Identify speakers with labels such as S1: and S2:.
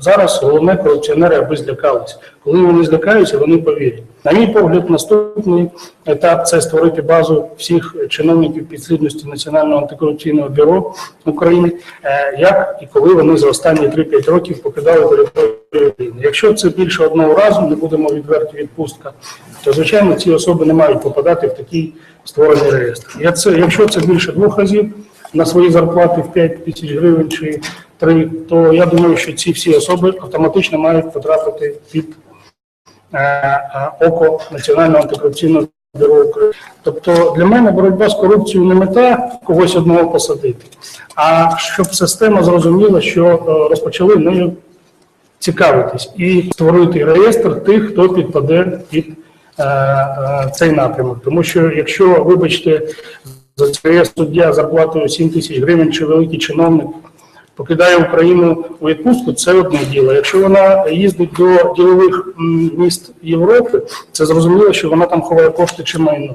S1: Зараз головне корупціонери, аби злякалися. Коли вони злякаються, вони повірять. На мій погляд, наступний етап це створити базу всіх чиновників підслідності Національного антикорупційного бюро України, е, як і коли вони за останні 3-5 років покидали територію України. Якщо це більше одного разу, не будемо відверті відпустка, то звичайно ці особи не мають попадати в такий створений реєстр. Якщо це більше двох разів на свої зарплати в 5 тисяч гривень чи 3, то я думаю, що ці всі особи автоматично мають потрапити під е, е, око Національного антикорупційного бюро України. Тобто для мене боротьба з корупцією не мета когось одного посадити, а щоб система зрозуміла, що е, розпочали нею цікавитись і створити реєстр тих, хто підпаде під цей напрямок. Тому що якщо, вибачте, за це суддя зарплатою 7 тисяч гривень чи великий чиновник покидає Україну у відпустку, це одне діло. Якщо вона їздить до ділових міст Європи, це зрозуміло, що вона там ховає кошти чи майно.